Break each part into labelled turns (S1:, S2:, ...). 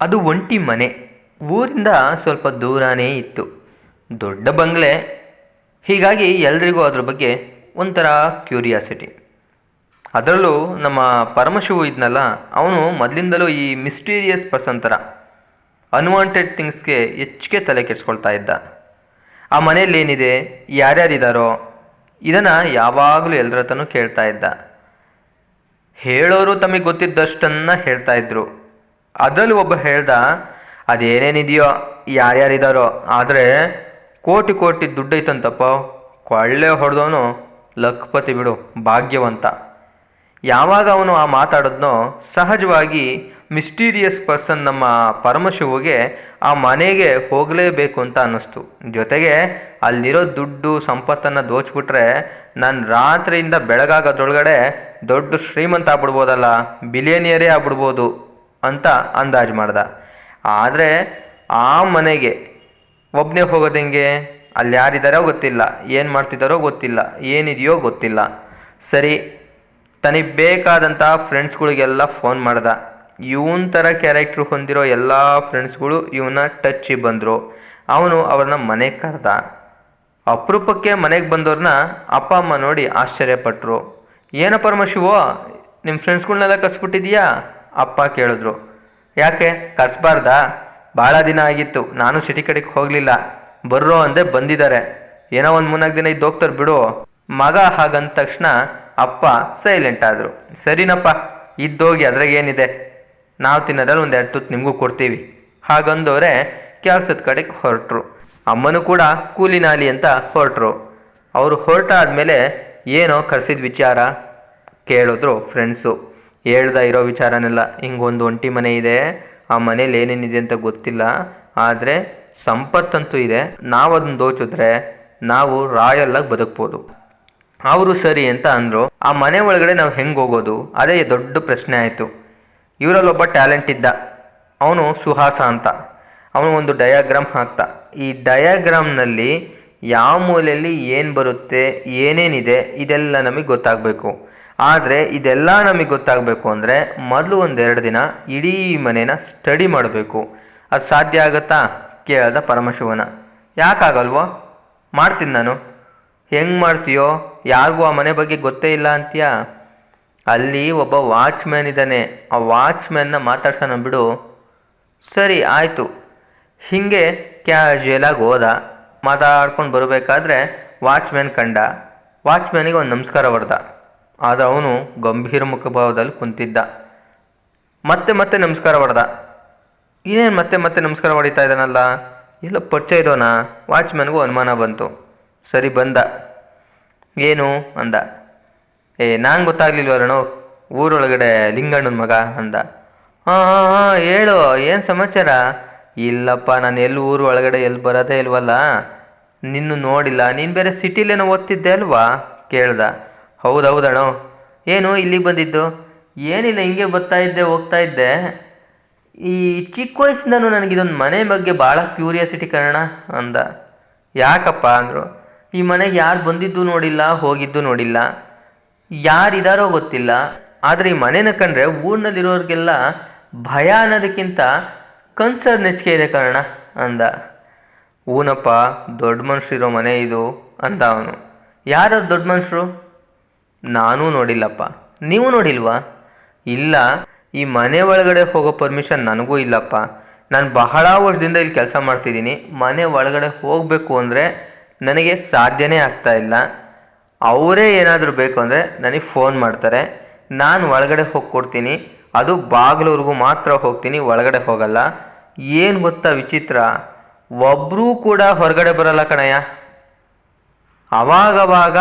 S1: ಅದು ಒಂಟಿ ಮನೆ. ಊರಿಂದ ಸ್ವಲ್ಪ ದೂರನೇ ಇತ್ತು. ದೊಡ್ಡ ಬಂಗ್ಲೆ. ಹೀಗಾಗಿ ಎಲ್ರಿಗೂ ಅದ್ರ ಬಗ್ಗೆ ಒಂಥರ ಕ್ಯೂರಿಯಾಸಿಟಿ. ಅದರಲ್ಲೂ ನಮ್ಮ ಪರಮಶಿವು ಇದ್ನಲ್ಲ, ಅವನು ಮೊದಲಿಂದಲೂ ಈ ಮಿಸ್ಟೀರಿಯಸ್ ಪರ್ಸನ್ ಥರ ಅನ್ವಾಂಟೆಡ್ ಥಿಂಗ್ಸ್ಗೆ ಹೆಚ್ಚಿಗೆ ತಲೆ ಕೆಡಿಸ್ಕೊಳ್ತಾ ಇದ್ದ. ಆ ಮನೆಯಲ್ಲಿ ಏನಿದೆ ಯಾರ್ಯಾರಿದ್ದಾರೋ ಇದನ್ನು ಯಾವಾಗಲೂ ಎಲ್ಲರ ಹತ್ರನೂ ಕೇಳ್ತಾ ಇದ್ದ. ಹೇಳೋರು ತಮಗೆ ಗೊತ್ತಿದ್ದಷ್ಟನ್ನು ಹೇಳ್ತಾ ಇದ್ರು. ಅದರಲ್ಲಿ ಒಬ್ಬ ಹೇಳ್ದ, ಅದೇನೇನಿದೆಯೋ ಯಾರ್ಯಾರಿದ್ದಾರೋ ಆದರೆ ಕೋಟಿ ಕೋಟಿ ದುಡ್ಡು ಐತಂತಪ್ಪ ಕೊಳ್ಳೆ ಹೊಡೆದವನು ಲಖಪತಿ ಬಿಡು, ಭಾಗ್ಯವಂತ. ಯಾವಾಗ ಅವನು ಆ ಮಾತಾಡೋದ್ನೋ, ಸಹಜವಾಗಿ ಮಿಸ್ಟೀರಿಯಸ್ ಪರ್ಸನ್ ನಮ್ಮ ಪರಮಶಿವಗೆ ಆ ಮನೆಗೆ ಹೋಗಲೇಬೇಕು ಅಂತ ಅನ್ನಿಸ್ತು. ಜೊತೆಗೆ ಅಲ್ಲಿರೋ ದುಡ್ಡು, ಸಂಪತ್ತನ್ನು ದೋಚ್ಬಿಟ್ರೆ ನಾನು ರಾತ್ರಿಯಿಂದ ಬೆಳಗಾಗೋದ್ರೊಳಗಡೆ ದೊಡ್ಡ ಶ್ರೀಮಂತ ಆಗ್ಬಿಡ್ಬೋದಲ್ಲ ಬಿಲಿಯನಿಯರೇ ಆಗ್ಬಿಡ್ಬೋದು. ಅಂತ ಅಂದಾಜು ಮಾಡ್ದ. ಆದರೆ ಆ ಮನೆಗೆ ಒಬ್ಬನೇ ಹೋಗೋದು ಹೆಂಗೆ? ಅಲ್ಲಿ ಯಾರಿದ್ದಾರೋ ಗೊತ್ತಿಲ್ಲ, ಏನು ಮಾಡ್ತಿದ್ದಾರೋ ಗೊತ್ತಿಲ್ಲ, ಏನಿದೆಯೋ ಗೊತ್ತಿಲ್ಲ. ಸರಿ, ತನಗೆ ಬೇಕಾದಂಥ ಫ್ರೆಂಡ್ಸ್ಗಳಿಗೆಲ್ಲ ಫೋನ್ ಮಾಡ್ದ. ಇವನ್ ಥರ ಕ್ಯಾರೆಕ್ಟ್ರ್ ಹೊಂದಿರೋ ಎಲ್ಲ ಫ್ರೆಂಡ್ಸ್ಗಳು ಇವನ್ನ ಟಚ್ಚಿಗೆ ಬಂದರು. ಅವನು ಅವ್ರನ್ನ ಮನೆಗೆ ಕರೆದ. ಅಪರೂಪಕ್ಕೆ ಮನೆಗೆ ಬಂದವ್ರನ್ನ ಅಪ್ಪ, ಅಮ್ಮ ನೋಡಿ ಆಶ್ಚರ್ಯಪಟ್ಟರು ಏನೋ ಪರಮಶಿವೋ ನಿಮ್ಮ ಫ್ರೆಂಡ್ಸ್ಗಳ್ನೆಲ್ಲ ಕರ್ಸ್ಬಿಟ್ಟಿದ್ಯಾ? ಅಪ್ಪ ಕೇಳಿದ್ರು, ಯಾಕೆ ಕಸ್ಬಾರ್ದಾ ಭಾಳ ದಿನ ಆಗಿತ್ತು, ನಾನು ಸಿಟಿ ಕಡೆಗೆ ಹೋಗಲಿಲ್ಲ. ಬರ್ರೋ ಅಂದೆ ಬಂದಿದ್ದಾರೆ ಏನೋ ಒಂದು ಮೂನಾಲ್ಕು ದಿನ ಇದ್ದು ಹೋಗ್ತಾರೆ ಬಿಡು. ಮಗ ಹಾಗಂದ ತಕ್ಷಣ ಅಪ್ಪ ಸೈಲೆಂಟ್ ಆದರು. ಸರಿನಪ್ಪ ಇದ್ದೋಗಿ ಅದ್ರಾಗೇನಿದೆ ನಾವು ತಿನ್ನೋದ್ರಲ್ಲಿ ಒಂದು ಎರಡು ತುತ್ತು ನಿಮಗೂ ಕೊಡ್ತೀವಿ. ಹಾಗಂದವರೆ ಕೆಲಸದ ಕಡೆಗೆ ಹೊರಟರು. ಅಮ್ಮನೂ ಕೂಡ ಕೂಲಿನಾಲಿ ಅಂತ ಹೊರಟರು. ಅವರು ಹೊರಟಾದ ಮೇಲೆ ಏನೋ ಕರ್ಸಿದ ವಿಚಾರ ಕೇಳಿದ್ರು ಫ್ರೆಂಡ್ಸು ಹೇಳ್ದ ಇರೋ ವಿಚಾರನೆಲ್ಲ, ಹಿಂಗೊಂದು ಒಂಟಿ ಮನೆ ಇದೆ, ಆ ಮನೇಲಿ ಏನೇನಿದೆ ಅಂತ ಗೊತ್ತಿಲ್ಲ, ಆದರೆ ಸಂಪತ್ತಂತೂ ಇದೆ. ನಾವು ಅದನ್ನ ದೋಚಿದ್ರೆ ನಾವು ರಾಯಲ್ಲಾಗಿ ಬದುಕ್ಬೋದು. ಅವರು ಸರಿ ಅಂತ ಅಂದರು. ಆ ಮನೆ ಒಳಗಡೆ ನಾವು ಹೆಂಗೆ ಹೋಗೋದು? ಅದೇ ದೊಡ್ಡ ಪ್ರಶ್ನೆ ಆಯಿತು. ಇವರಲ್ಲೊಬ್ಬ ಟ್ಯಾಲೆಂಟ್ ಇದ್ದ. ಅವನು ಸುಹಾಸ ಅಂತ. ಅವನು ಒಂದು ಡಯಾಗ್ರಾಮ್ ಹಾಕ್ತ. ಈ ಡಯಾಗ್ರಾಮ್ನಲ್ಲಿ ಯಾವ ಮೂಲೆಯಲ್ಲಿ ಏನು ಬರುತ್ತೆ, ಏನೇನಿದೆ, ಇದೆಲ್ಲ ನಮಗೆ ಗೊತ್ತಾಗಬೇಕು. ಆದರೆ ಇದೆಲ್ಲ ನಮಗೆ ಗೊತ್ತಾಗಬೇಕು ಅಂದರೆ ಮೊದಲು ಒಂದೆರಡು ದಿನ ಇಡೀ ಮನೇನ ಸ್ಟಡಿ ಮಾಡಬೇಕು. ಅದು ಸಾಧ್ಯ ಆಗುತ್ತಾ? ಕೇಳ್ದ ಪರಮಶಿವನ. ಯಾಕಾಗಲ್ವೋ? ಮಾಡ್ತೀನಿ ನಾನು. ಹೆಂಗೆ ಮಾಡ್ತೀಯೋ? ಯಾರಿಗೂ ಆ ಮನೆ ಬಗ್ಗೆ ಗೊತ್ತೇ ಇಲ್ಲ ಅಂತೀಯಾ? ಅಲ್ಲಿ ಒಬ್ಬ ವಾಚ್ಮ್ಯಾನ್ ಇದ್ದಾನೆ. ಆ ವಾಚ್ಮ್ಯಾನ್ನ ಮಾತಾಡ್ಸೋಣ ಬಿಡು. ಸರಿ, ಆಯಿತು. ಹೀಗೆ ಕ್ಯಾಶುಯಲಾಗಿ ಹೋದ. ಮಾತಾಡ್ಕೊಂಡು ಬರಬೇಕಾದ್ರೆ ವಾಚ್ಮ್ಯಾನ್ ಕಂಡ. ವಾಚ್ಮ್ಯಾನಿಗೆ ಒಂದು ನಮಸ್ಕಾರ ಹೊಡೆದ ಆದ ಅವನು ಗಂಭೀರ ಮುಖಭಾವದಲ್ಲಿ ಕುಂತಿದ್ದ. ಮತ್ತೆ ಮತ್ತೆ ನಮಸ್ಕಾರ ಹೊಡೆದ ಇನ್ನೇನು ಮತ್ತೆ ಮತ್ತೆ ನಮಸ್ಕಾರ ಹೊಡಿತಾ ಇದ್ದಾನಲ್ಲ? ಎಲ್ಲ ಪರಿಚಯ ಇದೋನ ವಾಚ್ಮ್ಯಾನ್ಗೂ ಅನುಮಾನ ಬಂತು. ಸರಿ ಬಂದ. ಏನು? ಅಂದ. ಏ, ನಾನು ಗೊತ್ತಾಗ್ಲಿಲ್ವ ಅರಣು ಊರೊಳಗಡೆ ಲಿಂಗಣ್ಣನ ಮಗ? ಅಂದ. ಹಾಂ ಹಾಂ ಹಾಂ, ಹೇಳು, ಏನು ಸಮಾಚಾರ? ಇಲ್ಲಪ್ಪ, ನಾನು ಎಲ್ಲಿ ಊರು ಒಳಗಡೆ ಎಲ್ಲಿ ಬರೋದೇ ಇಲ್ವಲ್ಲ? ನಿನ್ನೂ ನೋಡಿಲ್ಲ. ನೀನು ಬೇರೆ ಸಿಟಿಲೇನೋ ಓದ್ತಿದ್ದೆ ಅಲ್ವಾ? ಕೇಳ್ದ. ಹೌದು ಹೌದಣ್ಣೋ ಏನು ಇಲ್ಲಿಗೆ ಬಂದಿದ್ದು? ಏನಿಲ್ಲ, ಹಿಂಗೆ ಬರ್ತಾ ಇದ್ದೆ, ಹೋಗ್ತಾ ಇದ್ದೆ. ಈ ಚಿಕ್ಕ ವಯಸ್ಸಿಂದನೂ ನನಗಿದೊಂದು ಮನೆ ಬಗ್ಗೆ ಭಾಳ ಕ್ಯೂರಿಯಾಸಿಟಿ ಕಾರಣ ಅಂದ. ಯಾಕಪ್ಪ ಅಂದರು, ಈ ಮನೆಗೆ ಯಾರು ಬಂದಿದ್ದು ನೋಡಿಲ್ಲ, ಹೋಗಿದ್ದು ನೋಡಿಲ್ಲ. ಯಾರಿದಾರೋ ಗೊತ್ತಿಲ್ಲ. ಆದರೆ ಈ ಮನೆನ ಕಂಡ್ರೆ ಊರಿನಲ್ಲಿರೋರಿಗೆಲ್ಲ ಭಯ ಅನ್ನೋದಕ್ಕಿಂತ ಕನ್ಸರ್ ನೆಚ್ಚಿಗೆ ಇದೆ ಕಾರಣ ಅಂದ. ಊನಪ್ಪ, ದೊಡ್ಡ ಮನುಷ್ಯರಿರೋ ಮನೆ ಇದು, ಅಂದ ಅವನು. ಯಾರು ದೊಡ್ಡ ಮನುಷ್ಯರು? ನಾನೂ ನೋಡಿಲ್ಲಪ್ಪ. ನೀವು ನೋಡಿಲ್ವಾ? ಇಲ್ಲ, ಈ ಮನೆ ಒಳಗಡೆ ಹೋಗೋ ಪರ್ಮಿಷನ್ ನನಗೂ ಇಲ್ಲಪ್ಪ. ನಾನು ಬಹಳ ವರ್ಷದಿಂದ ಇಲ್ಲಿ ಕೆಲಸ ಮಾಡ್ತಿದ್ದೀನಿ. ಮನೆ ಒಳಗಡೆ ಹೋಗಬೇಕು ಅಂದರೆ ನನಗೆ ಸಾಧ್ಯನೇ ಆಗ್ತಾ ಇಲ್ಲ. ಅವರೇ ಏನಾದರೂ ಬೇಕು ಅಂದರೆ ನನಗೆ ಫೋನ್ ಮಾಡ್ತಾರೆ. ನಾನು ಒಳಗಡೆ ಹೋಗಿ ಕೊಡ್ತೀನಿ ಅದು ಬಾಗಿಲವ್ರಿಗೂ ಮಾತ್ರ ಹೋಗ್ತೀನಿ, ಒಳಗಡೆ ಹೋಗಲ್ಲ. ಏನು ಗೊತ್ತಾ ವಿಚಿತ್ರ? ಒಬ್ಬರೂ ಕೂಡ ಹೊರಗಡೆ ಬರಲ್ಲ ಕಣಯ್ಯ. ಅವಾಗವಾಗ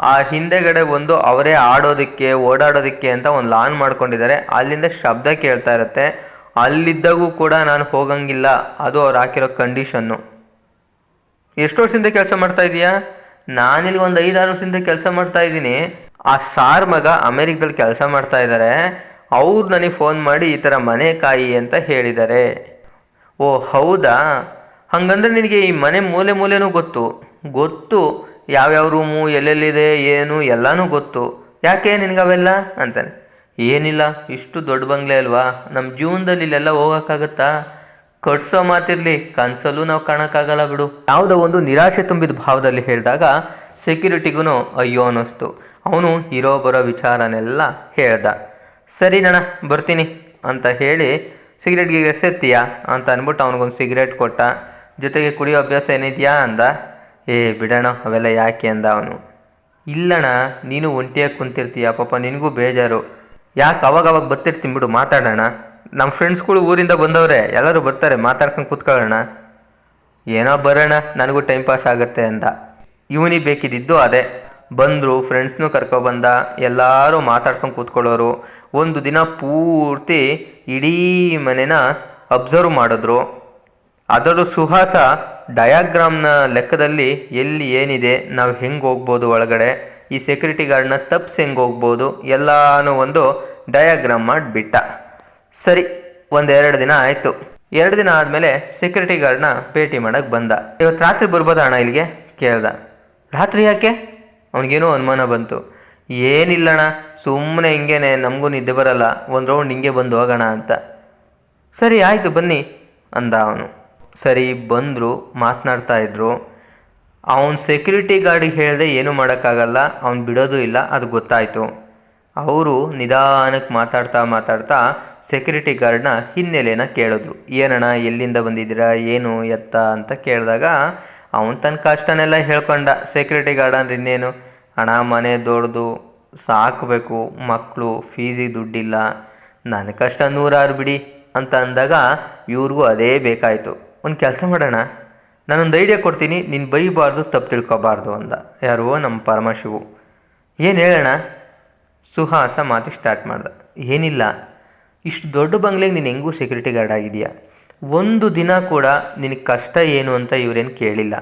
S1: ಆ ಹಿಂದೆಗಡೆ ಒಂದು ಅವರೇ ಆಡೋದಕ್ಕೆ, ಓಡಾಡೋದಕ್ಕೆ ಅಂತ ಒಂದು ಲಾನ್ ಮಾಡ್ಕೊಂಡಿದ್ದಾರೆ. ಅಲ್ಲಿಂದ ಶಬ್ದ ಕೇಳ್ತಾ ಇರುತ್ತೆ. ಅಲ್ಲಿದ್ದಾಗೂ ಕೂಡ ನಾನು ಹೋಗಂಗಿಲ್ಲ. ಅದು ಅವ್ರು ಹಾಕಿರೋ ಕಂಡೀಷನ್ನು. ಎಷ್ಟು ವರ್ಷದಿಂದ ಕೆಲಸ ಮಾಡ್ತಾ ಇದೀಯಾ? ನಾನಿಲ್ಲಿ ಒಂದು ಐದಾರು ವರ್ಷದಿಂದ ಕೆಲಸ ಮಾಡ್ತಾ ಇದ್ದೀನಿ. ಆ ಸಾರ್ ಮಗ ಅಮೇರಿಕದಲ್ಲಿ ಕೆಲಸ ಮಾಡ್ತಾ ಇದ್ದಾರೆ ಅವ್ರು ನನಗೆ ಫೋನ್ ಮಾಡಿ ಈ ಥರ ಮನೆ ಕಾಯಿ ಅಂತ ಹೇಳಿದ್ದಾರೆ. ಓ, ಹೌದಾ? ಹಾಗಂದ್ರೆ ನಿನಗೆ ಈ ಮನೆ ಮೂಲೆ ಮೂಲೆನೂ ಗೊತ್ತು. ಗೊತ್ತು. ಯಾವ್ಯಾವ ರೂಮು, ಎಲ್ಲೆಲ್ಲಿದೆ, ಏನು, ಎಲ್ಲನೂ ಗೊತ್ತು. ಯಾಕೆ ನಿನಗೆ ಅವೆಲ್ಲ? ಅಂತಾನೆ. ಏನಿಲ್ಲ, ಇಷ್ಟು ದೊಡ್ಡ ಬಂಗ್ಲೆ ಅಲ್ವಾ? ನಮ್ಮ ಜೀವನದಲ್ಲಿ ಇಲ್ಲೆಲ್ಲ ಹೋಗೋಕ್ಕಾಗತ್ತಾ? ಕಟ್ಸೋ ಮಾತಿರಲಿ, ಕನಸಲ್ಲೂ ನಾವು ಕಾಣೋಕ್ಕಾಗಲ್ಲ ಬಿಡು. ಯಾವುದೋ ಒಂದು ನಿರಾಶೆ ತುಂಬಿದ ಭಾವದಲ್ಲಿ ಹೇಳಿದಾಗ ಸೆಕ್ಯೂರಿಟಿಗೂ ಅಯ್ಯೋ ಅನ್ನಿಸ್ತು. ಅವನು ಇರೋ ಬರೋ ವಿಚಾರನೆಲ್ಲ ಹೇಳ್ದ. ಸರಿ ನಣ ಬರ್ತೀನಿ ಅಂತ ಹೇಳಿ ಸಿಗರೆಟ್ಗೆ ಎಸೆತ್ತೀಯಾ ಅಂತ ಅಂದ್ಬಿಟ್ಟು ಅವನಿಗೊಂದು ಸಿಗರೇಟ್ ಕೊಟ್ಟ. ಜೊತೆಗೆ ಕುಡಿಯೋ ಅಭ್ಯಾಸ ಏನಿದೆಯಾ ಅಂದ. ಏ, ಬಿಡೋಣ, ಅವೆಲ್ಲ ಯಾಕೆ? ಅಂದ ಅವನು. ಇಲ್ಲಣ್ಣ, ನೀನು ಒಂಟಿಯಾಗಿ ಕುಂತಿರ್ತೀಯ, ಪಾಪ ನಿನಗೂ ಬೇಜಾರು. ಯಾಕೆ ಅವಾಗವಾಗ ಅವಾಗ ಬರ್ತಿರ್ತೀನಿ ಬಿಡು, ಮಾತಾಡೋಣ. ನಮ್ಮ ಫ್ರೆಂಡ್ಸ್ಗಳು ಊರಿಂದ ಬಂದವ್ರೆ, ಎಲ್ಲರೂ ಬರ್ತಾರೆ, ಮಾತಾಡ್ಕೊಂಡು ಕೂತ್ಕೊಳ್ಳೋಣ. ಏನೋ ಬರೋಣ, ನನಗೂ ಟೈಮ್ ಪಾಸ್ ಆಗುತ್ತೆ, ಅಂದ. ಇವನಿಗೆ ಬೇಕಿದ್ದಿದ್ದು ಅದೇ. ಬಂದರು ಫ್ರೆಂಡ್ಸ್ನೂ ಕರ್ಕೊಬಂದ, ಎಲ್ಲರೂ ಮಾತಾಡ್ಕೊಂಡು ಕೂತ್ಕೊಳ್ಳೋರು. ಒಂದು ದಿನ ಪೂರ್ತಿ ಇಡೀ ಮನೆನ ಅಬ್ಸರ್ವ್ ಮಾಡಿದ್ರು. ಅದರಲ್ಲೂ ಸುಹಾಸ ಡಯಾಗ್ರಾಮ್ನ ಲೆಕ್ಕದಲ್ಲಿ ಎಲ್ಲಿ ಏನಿದೆ, ನಾವು ಹೆಂಗೆ ಹೋಗ್ಬೋದು ಒಳಗಡೆ, ಈ ಸೆಕ್ಯೂರಿಟಿ ಗಾರ್ಡ್ನ ತಪ್ಪಿಸಿ ಹೆಂಗೆ ಹೋಗ್ಬೋದು, ಎಲ್ಲಾನು ಒಂದು ಡಯಾಗ್ರಾಮ್ ಮಾಡಿಬಿಟ್ಟ. ಸರಿ, ಒಂದೆರಡು ದಿನ ಆಯಿತು. ಎರಡು ದಿನ ಆದಮೇಲೆ ಸೆಕ್ಯೂರಿಟಿ ಗಾರ್ಡ್ನ ಭೇಟಿ ಮಾಡೋಕ್ಕೆ ಬಂದ. ಇವತ್ತು ರಾತ್ರಿ ಬರ್ಬೋದ ಅಣ್ಣ ಇಲ್ಲಿಗೆ? ಕೇಳ್ದ. ರಾತ್ರಿ ಯಾಕೆ? ಅವನಿಗೇನೋ ಅನುಮಾನ ಬಂತು. ಏನಿಲ್ಲಣ್ಣ ಸುಮ್ಮನೆ ಹಿಂಗೇನೆ ನಮಗೂ ನಿದ್ದೆ ಬರಲ್ಲ, ಒಂದು ರೌಂಡ್ ಹಿಂಗೆ ಬಂದು ಹೋಗೋಣ ಅಂತ. ಸರಿ, ಆಯಿತು ಬನ್ನಿ, ಅಂದ ಅವನು. ಸರಿ ಬಂದರು, ಮಾತನಾಡ್ತಾ ಇದ್ರು. ಅವನು ಸೆಕ್ಯೂರಿಟಿ ಗಾರ್ಡಿಗೆ ಹೇಳಿದೆ ಏನೂ ಮಾಡೋಕ್ಕಾಗಲ್ಲ, ಅವ್ನು ಬಿಡೋದು ಇಲ್ಲ, ಅದು ಗೊತ್ತಾಯಿತು. ಅವರು ನಿಧಾನಕ್ಕೆ ಮಾತಾಡ್ತಾ ಮಾತಾಡ್ತಾ ಸೆಕ್ಯೂರಿಟಿ ಗಾರ್ಡ್ನ ಹಿನ್ನೆಲೆನ ಕೇಳಿದ್ರು. ಏನಣ್ಣ, ಎಲ್ಲಿಂದ ಬಂದಿದ್ದೀರಾ, ಏನು ಎತ್ತ ಅಂತ ಕೇಳಿದಾಗ ಅವನು ತನ್ನ ಕಷ್ಟನೆಲ್ಲ ಹೇಳ್ಕೊಂಡ. ಸೆಕ್ಯೂರಿಟಿ ಗಾರ್ಡ್ ಅಂದ್ರೆ ಇನ್ನೇನು? ಹಣ ಮನೆ ದೊಡ್ದು ಸಾಕಬೇಕು ಮಕ್ಕಳು ಫೀಸಿಗೆ ದುಡ್ಡಿಲ್ಲ. ನನ್ನ ಕಷ್ಟ ನೂರಾರು ಬಿಡಿ ಅಂತ ಅಂದಾಗ ಇವ್ರಿಗೂ ಅದೇ ಬೇಕಾಯಿತು. ಒಂದು ಕೆಲಸ ಮಾಡೋಣ. ನಾನೊಂದು ಐಡಿಯಾ ಕೊಡ್ತೀನಿ, ನೀನು ಬೈಬಾರ್ದು, ತಪ್ಪು ತಿಳ್ಕೊಬಾರ್ದು ಅಂದ. ಯಾರು ನಮ್ಮ ಪರಮಶಿವು. ಏನು ಹೇಳೋಣ ಸುಹಾಸ ಮಾತು ಸ್ಟಾರ್ಟ್ ಮಾಡ್ದೆ. ಏನಿಲ್ಲ. ಇಷ್ಟು ದೊಡ್ಡ ಬಂಗ್ಲೆಗೆ ನೀನು ಹೆಂಗೂ ಸೆಕ್ಯೂರಿಟಿ ಗಾರ್ಡ್ ಆಗಿದೆಯಾ? ಒಂದು ದಿನ ಕೂಡ ನಿನಗೆ ಕಷ್ಟ ಏನು ಅಂತ ಇವರೇನು ಕೇಳಿಲ್ಲ.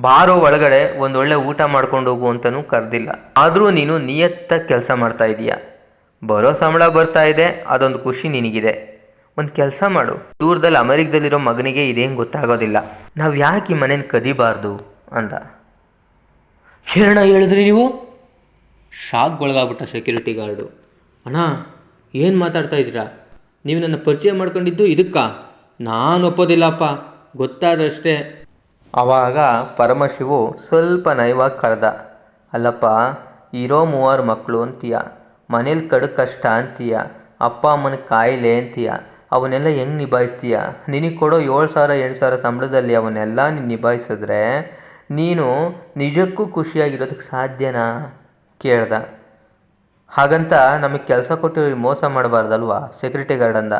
S1: ಬಾರೋ ಒಳಗಡೆ ಒಂದು ಒಳ್ಳೆ ಊಟ ಮಾಡ್ಕೊಂಡು ಹೋಗು ಅಂತಲೂ ಕರೆದಿಲ್ಲ. ಆದರೂ ನೀನು ನಿಯತ್ತಾಗಿ ಕೆಲಸ ಮಾಡ್ತಾ ಇದೀಯ? ಬರೋ ಸಂಬಳ ಬರ್ತಾ ಇದೆ, ಅದೊಂದು ಖುಷಿ ನಿನಗಿದೆ. ಒಂದು ಕೆಲಸ ಮಾಡು. ದೂರದಲ್ಲಿ ಅಮೆರಿಕದಲ್ಲಿರೋ ಮಗನಿಗೆ ಇದೇನು ಗೊತ್ತಾಗೋದಿಲ್ಲ. ನಾವು ಯಾಕೆ ಈ ಮನೇನ ಕದಿಬಾರ್ದು? ಅಂದ. ಏನಣ್ಣ ಹೇಳಿದ್ರಿ ನೀವು? ಶಾಕ್ಗೊಳಗಾಗ್ಬಿಟ್ಟ ಸೆಕ್ಯೂರಿಟಿ ಗಾರ್ಡು ಅಣ್ಣ ಏನು ಮಾತಾಡ್ತಾ ಇದ್ದೀರಾ? ನೀವು ನನ್ನ ಪರಿಚಯ ಮಾಡ್ಕೊಂಡಿದ್ದು ಇದಕ್ಕಾ? ನಾನು ಒಪ್ಪೋದಿಲ್ಲಪ್ಪ. ಗೊತ್ತಾದಷ್ಟೇ ಆವಾಗ ಪರಮಶಿವು ಸ್ವಲ್ಪ ನಯವಾಗಿ ಕರೆದ. ಅಲ್ಲಪ್ಪ ಇರೋ ಮೂವರು ಮಕ್ಕಳು ಅಂತೀಯ. ಮನೇಲಿ ಕಡು ಕಷ್ಟ ಅಂತೀಯ. ಅಪ್ಪ ಅಮ್ಮನ ಕಾಯಿಲೆ ಅಂತೀಯ. ಅವನ್ನೆಲ್ಲ ಹೆಂಗೆ ನಿಭಾಯಿಸ್ತೀಯ? ನಿನಗೆ ಕೊಡೋ ಏಳು ಸಾವಿರ, ಎಂಟು ಸಾವಿರ ಸಂಬಳದಲ್ಲಿ ಅವನ್ನೆಲ್ಲ ನೀನು ನಿಭಾಯಿಸಿದ್ರೆ ನೀನು ನಿಜಕ್ಕೂ ಖುಷಿಯಾಗಿರೋದಕ್ಕೆ ಸಾಧ್ಯನಾ? ಕೇಳ್ದ. ಹಾಗಂತ ನಮಗೆ ಕೆಲಸ ಕೊಟ್ಟು ಮೋಸ ಮಾಡಬಾರ್ದಲ್ವಾ ಸೆಕ್ಯೂರಿಟಿ ಗಾರ್ಡ್ ಅಂದ.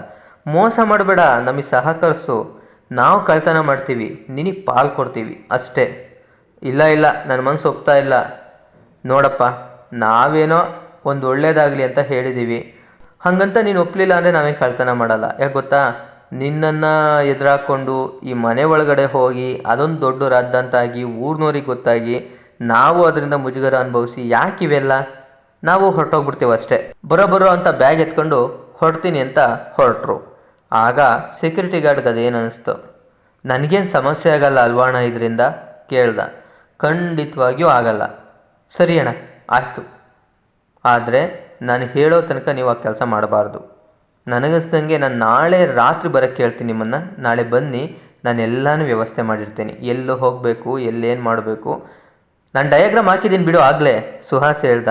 S1: ಮೋಸ ಮಾಡಬೇಡ, ನಮಗೆ ಸಹಕರಿಸು. ನಾವು ಕಳ್ತನ ಮಾಡ್ತೀವಿ, ನಿನಗೆ ಪಾಲ್ ಕೊಡ್ತೀವಿ, ಅಷ್ಟೇ. ಇಲ್ಲ ಇಲ್ಲ ನನ್ನ ಮನಸ್ಸು ಒಪ್ತಾ ಇಲ್ಲ. ನೋಡಪ್ಪ, ನಾವೇನೋ ಒಂದು ಒಳ್ಳೆಯದಾಗಲಿ ಅಂತ ಹೇಳಿದ್ದೀವಿ ಹಾಗಂತ ನೀನು ಒಪ್ಪಲಿಲ್ಲ ಅಂದರೆ ನಾವೇನು ಕಳ್ತನ ಮಾಡಲ್ಲ. ಯಾಕೆ ಗೊತ್ತಾ? ನಿನ್ನನ್ನು ಎದುರಾಕೊಂಡು ಈ ಮನೆ ಒಳಗಡೆ ಹೋಗಿ ಅದೊಂದು ದೊಡ್ಡ ರದ್ದಂತಾಗಿ ಊರ್ನೋರಿಗೆ ಗೊತ್ತಾಗಿ ನಾವು ಅದರಿಂದ ಮುಜುಗರ ಅನುಭವಿಸಿ ಯಾಕೆ ಇವೆಲ್ಲ? ನಾವು ಹೊರಟೋಗ್ಬಿಡ್ತೀವಿ ಅಷ್ಟೇ. ಬರೋ ಬರೋ ಅಂತ ಬ್ಯಾಗ್ ಎತ್ಕೊಂಡು ಹೊರಡ್ತೀನಿ ಅಂತ ಹೊರಟ್ರು. ಆಗ ಸೆಕ್ಯೂರಿಟಿ ಗಾರ್ಡ್ಗೆ ಅದೇನು ಅನಿಸ್ತು? ನನಗೇನು ಸಮಸ್ಯೆ ಆಗಲ್ಲ ಅಲ್ವಾಣ ಇದರಿಂದ? ಕೇಳ್ದ. ಖಂಡಿತವಾಗಿಯೂ ಆಗಲ್ಲ. ಸರಿ ಅಣ್ಣ, ಆಯಿತು. ಆದರೆ ನಾನು ಹೇಳೋ ತನಕ ನೀವು ಆ ಕೆಲಸ ಮಾಡಬಾರ್ದು. ನನಗನ್ಸ್ದಂಗೆ ನಾನು ನಾಳೆ ರಾತ್ರಿ ಬರೋಕ್ಕೆ ಹೇಳ್ತೀನಿ ನಿಮ್ಮನ್ನು. ನಾಳೆ ಬನ್ನಿ, ನಾನು ಎಲ್ಲನೂ ವ್ಯವಸ್ಥೆ ಮಾಡಿರ್ತೀನಿ. ಎಲ್ಲೂ ಹೋಗಬೇಕು, ಎಲ್ಲೇನು ಮಾಡಬೇಕು. ನಾನು ಡಯಾಗ್ರಾಮ್ ಹಾಕಿದ್ದೀನಿ ಬಿಡು ಆಗಲೇ. ಸುಹಾಸ್ ಹೇಳ್ದ.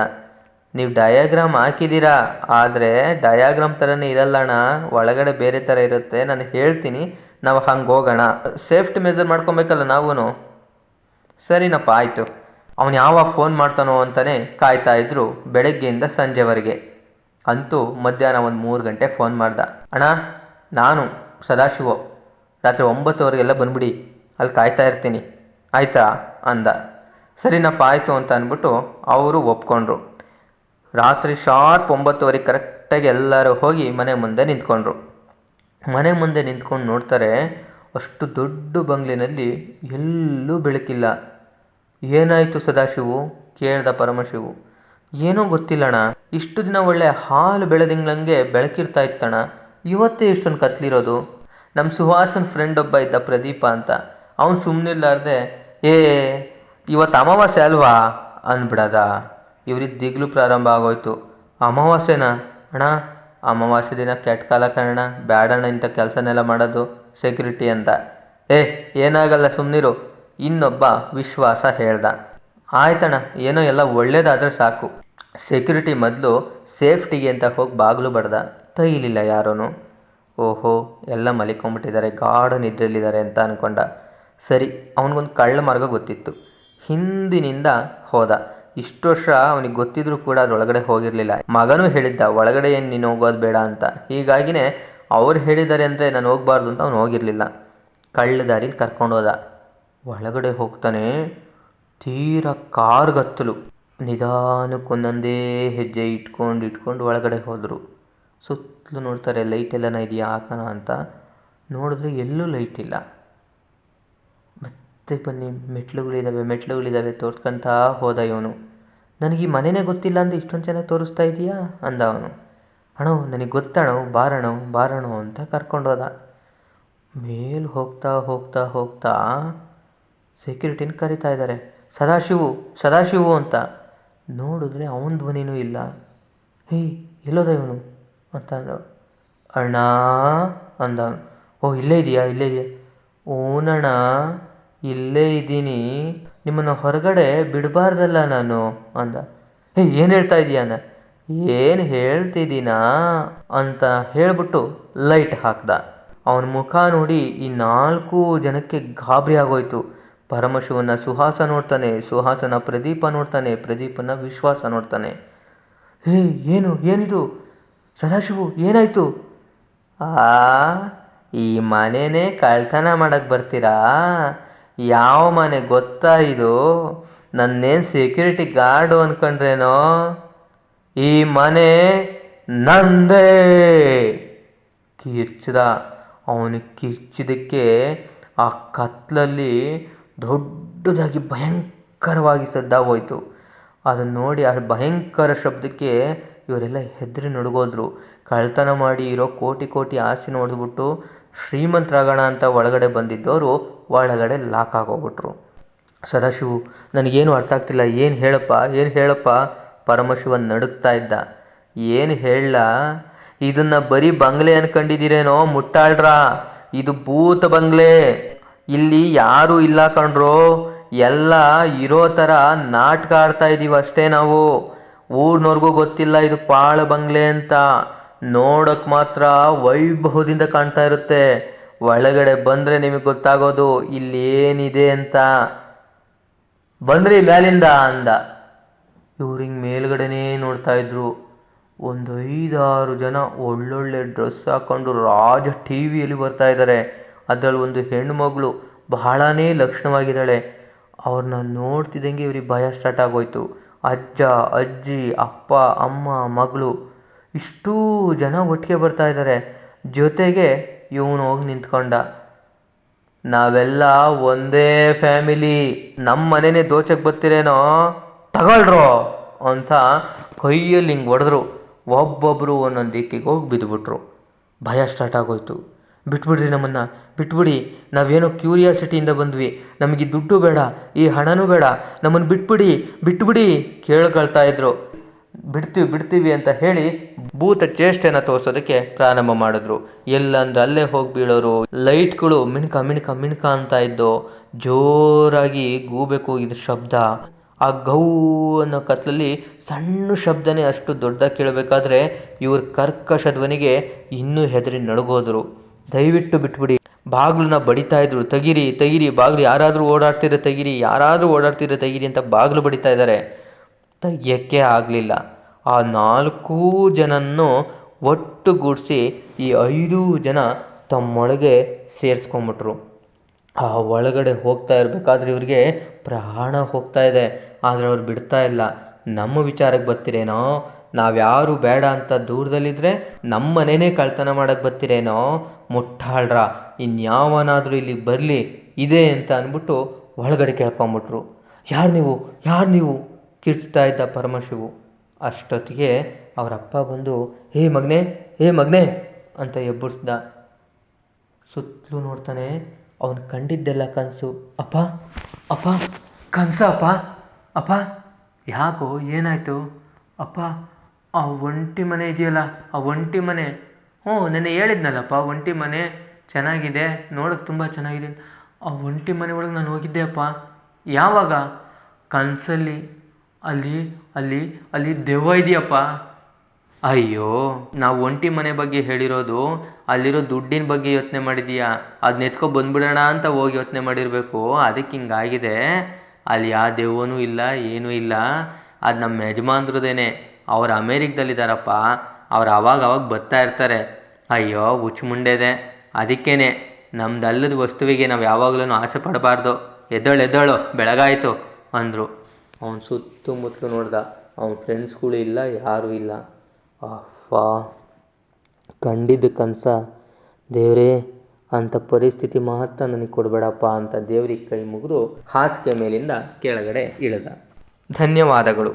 S1: ನೀವು ಡಯಾಗ್ರಾಮ್ ಹಾಕಿದ್ದೀರಾ ಆದರೆ ಡಯಾಗ್ರಾಮ್ ಥರನೇ ಇರಲ್ಲಣ್ಣ ಒಳಗಡೆ ಬೇರೆ ಥರ ಇರುತ್ತೆ. ನಾನು ಹೇಳ್ತೀನಿ. ನಾವು ಹಂಗೆ ಹೋಗೋಣ. ಸೇಫ್ಟಿ ಮೆಜರ್ ಮಾಡ್ಕೊಬೇಕಲ್ಲ ನಾವೂ ಸರಿನಪ್ಪ, ಆಯಿತು. ಅವನು ಯಾವಾಗ ಫೋನ್ ಮಾಡ್ತಾನೋ ಅಂತಲೇ ಕಾಯ್ತಾ ಇದ್ರು ಬೆಳಗ್ಗೆಯಿಂದ ಸಂಜೆವರೆಗೆ. ಅಂತೂ ಮಧ್ಯಾಹ್ನ ಒಂದು ಮೂರು ಗಂಟೆ ಫೋನ್ ಮಾಡ್ದ. ಅಣ್ಣ, ನಾನು ಸದಾಶಿವ. ರಾತ್ರಿ ಒಂಬತ್ತುವರೆಗೆಲ್ಲ ಬಂದ್ಬಿಡಿ, ಅಲ್ಲಿ ಕಾಯ್ತಾ ಇರ್ತೀನಿ. ಆಯಿತಾ? ಅಂದ. ಸರಿನಪ್ಪ, ಆಯಿತು ಅಂತ ಅಂದ್ಬಿಟ್ಟು ಅವರು ಒಪ್ಕೊಂಡ್ರು. ರಾತ್ರಿ ಶಾರ್ಪ್ ಒಂಬತ್ತುವರೆಗೆ ಕರೆಕ್ಟಾಗಿ ಎಲ್ಲರೂ ಹೋಗಿ ಮನೆ ಮುಂದೆ ನಿಂತ್ಕೊಂಡ್ರು. ಮನೆ ಮುಂದೆ ನಿಂತ್ಕೊಂಡು ನೋಡ್ತಾರೆ, ಅಷ್ಟು ದೊಡ್ಡ ಬಂಗ್ಲಿನಲ್ಲಿ ಎಲ್ಲೂ ಬೆಳಕಿಲ್ಲ. ಏನಾಯಿತು ಸದಾಶಿವು? ಕೇಳ್ದ ಪರಮಶಿವು. ಏನೋ ಗೊತ್ತಿಲ್ಲಣ ಇಷ್ಟು ದಿನ ಒಳ್ಳೆ ಹಾಲು ಬೆಳೆದಿಂಗ್ಳಂಗೆ ಬೆಳಕಿರ್ತಾ ಇತ್ತಣ ಇವತ್ತೇ ಇಷ್ಟೊಂದು ಕತ್ಲಿರೋದು. ನಮ್ಮ ಸುಹಾಸನ್ ಫ್ರೆಂಡ್ ಒಬ್ಬ ಇದ್ದ ಪ್ರದೀಪ ಅಂತ. ಅವನು ಸುಮ್ಮನಿರ್ಲಾರ್ದೆ ಏ, ಇವತ್ತು ಅಮಾವಾಸ್ಯೆ ಅಲ್ವಾ? ಅಂದ್ಬಿಡದ ಇವ್ರಿಗೆ ದಿಗ್ಲು ಪ್ರಾರಂಭ ಆಗೋಯ್ತು. ಅಮಾವಾಸ್ಯೆನಾ? ಅಣ್ಣ, ಅಮಾವಾಸ್ಯೆ ದಿನ ಕೆಟ್ಟ ಕಾಲ ಕಣ ಬ್ಯಾಡಣ್ಣ, ಇಂಥ ಕೆಲಸನೆಲ್ಲ ಮಾಡೋದು ಸೆಕ್ಯೂರಿಟಿ ಅಂತ. ಏ, ಏನಾಗಲ್ಲ ಸುಮ್ಮನಿರು ಇನ್ನೊಬ್ಬ ವಿಶ್ವಾಸ ಹೇಳ್ದ. ಆಯ್ತಣ್ಣ, ಏನೋ ಎಲ್ಲ ಒಳ್ಳೇದಾದ್ರೆ ಸಾಕು. ಸೆಕ್ಯೂರಿಟಿ ಮೊದಲು ಸೇಫ್ಟಿಗೆ ಅಂತ ಹೋಗಿ ಬಾಗಿಲು ಬಡ್ದ. ತೈಲಿಲ್ಲ ಯಾರೂ ಓಹೋ, ಎಲ್ಲ ಮಲಿಕೊಂಬಿಟ್ಟಿದ್ದಾರೆ ಗಾಢ ನಿದ್ರೆಯಲ್ಲಿದ್ದಾರೆ ಅಂತ ಅಂದ್ಕೊಂಡ ಸರಿ, ಅವನಿಗೊಂದು ಕಳ್ಳ ಮಾರ್ಗ ಗೊತ್ತಿತ್ತು. ಹಿಂದಿನಿಂದ ಹೋದ. ಇಷ್ಟು ವರ್ಷ ಅವನಿಗೆ ಗೊತ್ತಿದ್ರೂ ಕೂಡ ಅದರೊಳಗಡೆ ಹೋಗಿರಲಿಲ್ಲ. ಮಗನೂ ಹೇಳಿದ್ದ, ಒಳಗಡೆ ಏನು ನೀನು ಹೋಗೋದು ಬೇಡ ಅಂತ. ಹೀಗಾಗಿನೇ ಅವ್ರು ಹೇಳಿದ್ದಾರೆ ಅಂದರೆ ನಾನು ಹೋಗಬಾರ್ದು ಅಂತ ಅವನು ಹೋಗಿರಲಿಲ್ಲ. ಕಳ್ಳ ದಾರಿಲಿ ಕರ್ಕೊಂಡು ಹೋದ. ಒಳಗಡೆ ಹೋಗ್ತಾನೆ. ತೀರ ಕಾರ್ಗತ್ತಲು. ನಿಧಾನಕ್ಕೊಂದೊಂದೇ ಹೆಜ್ಜೆ ಇಟ್ಕೊಂಡು ಇಟ್ಕೊಂಡು ಒಳಗಡೆ ಹೋದರು. ಸುತ್ತಲೂ ನೋಡ್ತಾರೆ, ಲೈಟ್ ಎಲ್ಲನ ಇದೆಯಾ ಹಾಕೋಣ ಅಂತ. ನೋಡಿದ್ರೆ ಎಲ್ಲೂ ಲೈಟ್ ಇಲ್ಲ. ಮತ್ತೆ ಬನ್ನಿ ಮೆಟ್ಲುಗಳಿದ್ದಾವೆ ಮೆಟ್ಲುಗಳಿದ್ದಾವೆ ತೋರ್ಸ್ಕೊಂತ ಹೋದ ಇವನು. ನನಗೆ ಈ ಮನೆನೇ ಗೊತ್ತಿಲ್ಲ ಅಂತ ಇಷ್ಟೊಂದು ಚೆನ್ನಾಗಿ ತೋರಿಸ್ತಾ ಇದೆಯಾ? ಅಂದ ಅವನು. ಅಣ್ಣ ನನಗೆ ಗೊತ್ತಣೋ, ಬಾರಣೋ ಬಾರಣೋ ಅಂತ ಕರ್ಕೊಂಡೋದ ಮೇಲ್ ಹೋಗ್ತಾ ಹೋಗ್ತಾ ಹೋಗ್ತಾ ಸೆಕ್ಯೂರಿಟಿನ ಕರಿತಾ ಇದ್ದಾರೆ. ಸದಾಶಿವು ಸದಾಶಿವು ಅಂತ. ನೋಡಿದ್ರೆ ಅವನ ಧ್ವನಿನೂ ಇಲ್ಲ. ಹೇ, ಎಲ್ಲೋದ ಇವನು? ಅಂತ ಅಂದ ಅಣ್ಣ, ಅಂದ. ಓ, ಇಲ್ಲೇ ಇದೆಯಾ? ಇಲ್ಲೇ ಇದೆಯಾ? ಓನಣ್ಣ ಇಲ್ಲೇ ಇದ್ದೀನಿ. ನಿಮ್ಮನ್ನು ಹೊರಗಡೆ ಬಿಡಬಾರ್ದಲ್ಲ ನಾನು, ಅಂದ. ಹೇ, ಏನು ಹೇಳ್ತಾ ಇದೀಯಾನ ಏನು ಹೇಳ್ತಿದ್ದೀನಾ? ಅಂತ ಹೇಳಿಬಿಟ್ಟು ಲೈಟ್ ಹಾಕ್ದ. ಅವನ ಮುಖ ನೋಡಿ ಈ ನಾಲ್ಕು ಜನಕ್ಕೆ ಗಾಬರಿ ಆಗೋಯ್ತು. ಪರಮಶಿವನ ಸುಹಾಸ ನೋಡ್ತಾನೆ, ಸುಹಾಸನ ಪ್ರದೀಪ ನೋಡ್ತಾನೆ, ಪ್ರದೀಪನ ವಿಶ್ವಾಸ ನೋಡ್ತಾನೆ. ಹೇ, ಏನು, ಏನಿದು? ಸದಾಶಿವು, ಏನಾಯ್ತು? ಆ, ಈ ಮನೆನೇ ಕಳ್ತನ ಮಾಡಕ್ಕೆ ಬರ್ತೀರಾ? ಯಾವ ಮನೆ ಗೊತ್ತಾ ಇದು? ನನ್ನೇನು ಸೆಕ್ಯೂರಿಟಿ ಗಾರ್ಡು ಅನ್ಕೊಂಡ್ರೇನೋ? ಈ ಮನೆ ನಂದೇ! ಕಿರ್ಚಿದ ಅವನು ಕಿರ್ಚಿದಕ್ಕೆ ಆ ಕತ್ಲಲ್ಲಿ ದೊಡ್ಡದಾಗಿ ಭಯಂಕರವಾಗಿ ಸದ್ದಾಗೋಯ್ತು ಅದನ್ನು ನೋಡಿ ಆ ಭಯಂಕರ ಶಬ್ದಕ್ಕೆ ಇವರೆಲ್ಲ ಹೆದರಿ ನಡುಗೋದ್ರು. ಕಳ್ತನ ಮಾಡಿ ಇರೋ ಕೋಟಿ ಕೋಟಿ ಆಸ್ತಿ ನೋಡಿದ್ಬಿಟ್ಟು ಶ್ರೀಮಂತರಾಗೋಣ ಅಂತ ಒಳಗಡೆ ಬಂದಿದ್ದವರು ಒಳಗಡೆ ಲಾಕ್ ಆಗೋಗ್ಬಿಟ್ರು. ಸದಾಶಿವು, ನನಗೇನು ಅರ್ಥ ಆಗ್ತಿಲ್ಲ. ಏನು ಹೇಳಪ್ಪ ಏನು ಹೇಳಪ್ಪ? ಪರಮಶಿವ ನಡುಗ್ತಾ ಇದ್ದ. ಏನು ಹೇಳ? ಇದನ್ನ ಬರೀ ಬಂಗ್ಲೆ ಅನ್ಕೊಂಡಿದ್ದೀರೇನೋ ಮುಟ್ಟಾಳ್ರಾ? ಇದು ಭೂತ ಬಂಗ್ಲೆ. ಇಲ್ಲಿ ಯಾರೂ ಇಲ್ಲ ಕಣ್ರೋ, ಎಲ್ಲ ಇರೋ ಥರ ನಾಟಕ ಆಡ್ತಾ ಇದೀವಿ ಅಷ್ಟೇ ನಾವು. ಊರ್ನವ್ರಿಗೂ ಗೊತ್ತಿಲ್ಲ ಇದು ಪಾಳ ಬಂಗ್ಲೆ ಅಂತ. ನೋಡಕ್ ಮಾತ್ರ ವೈಭವದಿಂದ ಕಾಣ್ತಾ ಇರುತ್ತೆ. ಒಳಗಡೆ ಬಂದರೆ ನಿಮಗೆ ಗೊತ್ತಾಗೋದು ಇಲ್ಲಿ ಏನಿದೆ ಅಂತ. ಬಂದ್ರಿ ಮೇಲಿಂದ ಅಂದ. ಇವ್ರು ಹಿಂಗೆ ಮೇಲ್ಗಡೆನೇ ನೋಡ್ತಾ ಇದ್ರು. ಒಂದು ಐದಾರು ಜನ ಒಳ್ಳೊಳ್ಳೆ ಡ್ರೆಸ್ ಹಾಕೊಂಡು ರಾಜ ಟಿ ವಿಯಲ್ಲಿ ಬರ್ತಾ ಇದ್ದಾರೆ ಅದರಲ್ಲಿ ಒಂದು ಹೆಣ್ಣು ಮಗಳು ಬಹಳನೇ ಲಕ್ಷಣವಾಗಿದ್ದಾಳೆ. ಅವ್ರನ್ನ ನೋಡ್ತಿದ್ದಂಗೆ ಇವ್ರಿಗೆ ಭಯ ಸ್ಟಾರ್ಟ್ ಆಗೋಯ್ತು. ಅಜ್ಜ, ಅಜ್ಜಿ, ಅಪ್ಪ, ಅಮ್ಮ, ಮಗಳು ಇಷ್ಟೂ ಜನ ಒಟ್ಟಿಗೆ ಬರ್ತಾ ಇದ್ದಾರೆ. ಜೊತೆಗೆ ಇವನು ಹೋಗಿ ನಿಂತ್ಕೊಂಡ. ನಾವೆಲ್ಲ ಒಂದೇ ಫ್ಯಾಮಿಲಿ ನಮ್ಮ ಮನೆನೇ ದೋಚಕ್ಕೆ ಬರ್ತಿರೇನೋ? ತಗೊಳ್ರು ಅಂತ ಕೈಯಲ್ಲಿ ಹಿಂಗೆ ಹೊಡೆದ್ರು. ಒಬ್ಬೊಬ್ಬರು ಒಂದೊಂದು ದಿಕ್ಕಿಗೆ ಹೋಗಿ ಬಿದ್ದುಬಿಟ್ರು ಭಯ ಸ್ಟಾರ್ಟ್ ಆಗೋಯ್ತು. ಬಿಟ್ಬಿಡ್ರಿ ನಮ್ಮನ್ನು. ಬಿಟ್ಬಿಡಿ, ನಾವೇನೋ ಕ್ಯೂರಿಯಾಸಿಟಿಯಿಂದ ಬಂದ್ವಿ. ನಮಗೆ ದುಡ್ಡು ಬೇಡ, ಈ ಹಣನೂ ಬೇಡ. ನಮ್ಮನ್ನು ಬಿಟ್ಬಿಡಿ ಬಿಟ್ಬಿಡಿ ಕೇಳ್ಕೊಳ್ತಾ ಇದ್ರು. ಬಿಡ್ತೀವಿ ಬಿಡ್ತೀವಿ ಅಂತ ಹೇಳಿ ಭೂತ ಚೇಷ್ಟೆನ ತೋರಿಸೋದಕ್ಕೆ ಪ್ರಾರಂಭ ಮಾಡಿದ್ರು. ಎಲ್ಲಂದ್ರೆ ಅಲ್ಲೇ ಹೋಗಿ ಬೀಳೋರು. ಲೈಟ್ಗಳು ಮಿಣ್ಕ ಮಿಣ್ಕ ಮಿಣ್ಕ ಅಂತ ಇದ್ದು ಜೋರಾಗಿ ಗೂಬೇಕು ಕೂಗಿದ ಶಬ್ದ. ಆ ಗೌ ಅನ್ನೋ ಕತ್ಲಲ್ಲಿ ಸಣ್ಣ ಶಬ್ದನೇ ಅಷ್ಟು ದೊಡ್ಡ ಕೇಳಬೇಕಾದ್ರೆ ಇವ್ರ ಕರ್ಕಶ ಧ್ವನಿಗೆ ಇನ್ನೂ ಹೆದರಿ ನಡುಗೋದ್ರು. ದಯವಿಟ್ಟು ಬಿಟ್ಬಿಡಿ. ಬಾಗಿಲನ್ನ ಬಡಿತಾ ಇದ್ರು. ತೆಗಿರಿ ತೆಗಿರಿ, ಬಾಗಿಲು ಯಾರಾದರೂ ಓಡಾಡ್ತಿರ ತೆಗಿರಿ, ಯಾರಾದರೂ ಓಡಾಡ್ತಿರ ತೆಗಿರಿ ಅಂತ ಬಾಗಿಲು ಬಡಿತಾ ಇದ್ದಾರೆ. ತೆಗಿಯೋಕ್ಕೆ ಆಗಲಿಲ್ಲ. ಆ ನಾಲ್ಕೂ ಜನನ್ನು ಒಟ್ಟುಗೂಡಿಸಿ ಈ ಐದು ಜನ ತಮ್ಮೊಳಗೆ ಸೇರಿಸ್ಕೊಂಬಿಟ್ರು. ಆ ಒಳಗಡೆ ಹೋಗ್ತಾ ಇರಬೇಕಾದ್ರೆ ಇವ್ರಿಗೆ ಪ್ರಾಣ ಹೋಗ್ತಾ ಇದೆ. ಆದರೆ ಅವ್ರು ಬಿಡ್ತಾ ಇಲ್ಲ. ನಮ್ಮ ವಿಚಾರಕ್ಕೆ ಬರ್ತೀರೇನೋ? ನಾವ್ಯಾರು ಬೇಡ ಅಂತ ದೂರದಲ್ಲಿದ್ದರೆ ನಮ್ಮ ಮನೆನೇ ಕಳ್ತನ ಮಾಡಕ್ಕೆ ಬರ್ತೀರೇನೋ? ಮುಟ್ಟಾಳ್ರ, ಇನ್ಯಾವನಾದರೂ ಇಲ್ಲಿಗೆ ಬರಲಿ, ಇದೆ ಅಂತ ಅಂದ್ಬಿಟ್ಟು ಒಳಗಡೆ ಕೇಳ್ಕೊಂಬಿಟ್ರು. ಯಾರು ನೀವು? ಯಾರು ನೀವು? ಕಿರ್ಚ್ತಾ ಇದ್ದ ಪರಮಶಿವು. ಅಷ್ಟೊತ್ತಿಗೆ ಅವರಪ್ಪ ಬಂದು, ಹೇ ಮಗನೇ ಹೇ ಮಗನೇ ಅಂತ ಎಬ್ಬರಿಸ್ದ ಸುತ್ತಲೂ ನೋಡ್ತಾನೆ ಅವನು ಕಂಡಿದ್ದೆಲ್ಲ ಕನಸು. ಅಪ್ಪ ಅಪ್ಪ, ಕನಸ ಅಪ್ಪ ಅಪ್ಪ, ಯಾಕೋ ಏನಾಯಿತು? ಅಪ್ಪ ಆ ಒಂಟಿ ಮನೆ ಇದೆಯಲ್ಲ, ಆ ಒಂಟಿ ಮನೆ. ಹ್ಞೂ, ನೆನ್ನೆ ಹೇಳಿದ್ನಲ್ಲಪ್ಪ ಒಂಟಿ ಮನೆ ಚೆನ್ನಾಗಿದೆ, ನೋಡೋಕೆ ತುಂಬ ಚೆನ್ನಾಗಿದೆ. ಆ ಒಂಟಿ ಮನೆ ಒಳಗೆ ನಾನು ಹೋಗಿದ್ದೆಯಪ್ಪ ಯಾವಾಗ? ಕನಸಲ್ಲಿ, ಅಲ್ಲಿ ಅಲ್ಲಿ ಅಲ್ಲಿ ದೆವ್ವ ಇದೆಯಪ್ಪ. ಅಯ್ಯೋ, ನಾವು ಒಂಟಿ ಮನೆ ಬಗ್ಗೆ ಹೇಳಿರೋದು, ಅಲ್ಲಿರೋ ದುಡ್ಡಿನ ಬಗ್ಗೆ ಯೋಚನೆ ಮಾಡಿದೀಯಾ? ಅದನ್ನ ಎತ್ಕೊ ಬಂದ್ಬಿಡೋಣ ಅಂತ ಹೋಗಿ ಯೋಚನೆ ಮಾಡಿರಬೇಕು ಅದಕ್ಕೆ ಹಿಂಗಾಗಿದೆ. ಅಲ್ಲಿ ಯಾವ ದೆವ್ವನೂ ಇಲ್ಲ, ಏನೂ ಇಲ್ಲ. ಅದು ನಮ್ಮ ಯಜಮಾನ್ರದೇನೆ. ಅವ್ರು ಅಮೇರಿಕದಲ್ಲಿದ್ದಾರಪ್ಪ, ಅವ್ರು ಅವಾಗ ಅವಾಗ ಬರ್ತಾ ಇರ್ತಾರೆ. ಅಯ್ಯೋ, ಹುಚ್ಚು ಮುಂಡೆದೆ. ಅದಕ್ಕೇನೆ ನಮ್ದು ಅಲ್ಲದ ವಸ್ತುವಿಗೆ ನಾವು ಯಾವಾಗಲೂ ಆಸೆ ಪಡಬಾರ್ದು. ಎದ್ದೇಳು ಎದ್ದೇಳು, ಬೆಳಗಾಯಿತು, ಅಂದರು. ಅವನು ಸುತ್ತಮುತ್ತಲು ನೋಡ್ದ, ಅವನ ಫ್ರೆಂಡ್ಸ್ಗಳು ಇಲ್ಲ, ಯಾರೂ ಇಲ್ಲ. ಅಫ್ಫಾ ಕಂಡಿದ್ದ ಕನಸ, ದೇವರೇ, ಅಂಥ ಪರಿಸ್ಥಿತಿ ಮಾತ್ರ ನನಗೆ ಕೊಡಬೇಡಪ್ಪ ಅಂತ ದೇವ್ರಿಗೆ ಕೈ ಮುಗಿದು ಹಾಸಿಗೆ ಮೇಲಿಂದ ಕೆಳಗಡೆ ಇಳಿದ. ಧನ್ಯವಾದಗಳು.